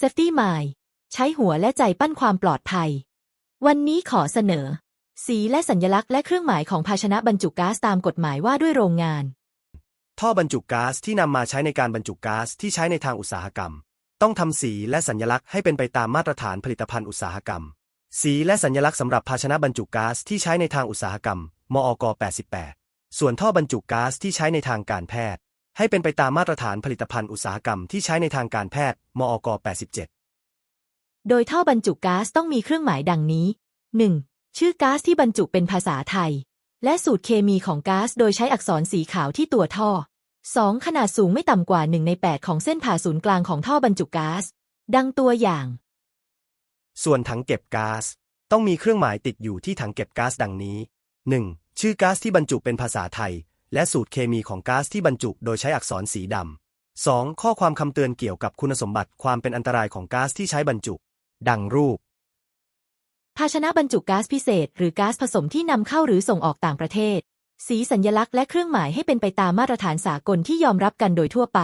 Safety Mind ใช้หัวและใจปั้นความปลอดภัย วันนี้ขอเสนอ สีและสัญลักษณ์และเครื่องหมายของภาชนะบรรจุก๊าซตามกฎหมายว่าด้วยโรงงาน ท่อบรรจุก๊าซที่นำมาใช้ในการบรรจุก๊าซที่ใช้ในทางอุตสาหกรรม ต้องทำสีและสัญลักษณ์ให้เป็นไปตามมาตรฐานผลิตภัณฑ์อุตสาหกรรม สีและสัญลักษณ์สำหรับภาชนะบรรจุก๊าซที่ใช้ในทางอุตสาหกรรม มอก 88 ส่วนท่อบรรจุก๊าซที่ใช้ในทางการแพทย์ ให้เป็นไปตามมาตรฐานผลิตภัณฑ์อุตสาหกรรมที่ใช้ในทางการแพทย์ มอก87 โดยท่อบรรจุก๊าซต้องมีเครื่องหมายดังนี้ 1. ชื่อก๊าซที่บรรจุเป็นภาษาไทย และสูตรเคมีของก๊าซโดยใช้อักษรสีขาวที่ตัวท่อ 2. ขนาดสูงไม่ต่ำกว่า 1 ใน 8 ของเส้นผ่าศูนย์กลางของท่อบรรจุก๊าซ ดังตัวอย่าง ส่วนถังเก็บก๊าซต้องมีเครื่องหมายติดอยู่ที่ถังเก็บก๊าซดังนี้ 1. ชื่อก๊าซที่บรรจุเป็นภาษาไทย และสูตรเคมีของก๊าซที่บรรจุโดยใช้อักษรสีดำ 2. ข้อความคำเตือนเกี่ยวกับคุณสมบัติความเป็นอันตรายของก๊าซที่ใช้บรรจุ ดังรูป ภาชนะบรรจุก๊าซพิเศษ หรือก๊าซผสมที่นำเข้าหรือส่งออกต่างประเทศ สีสัญลักษณ์และเครื่องหมายให้เป็นไปตามมาตรฐานสากลที่ยอมรับกันโดยทั่วไป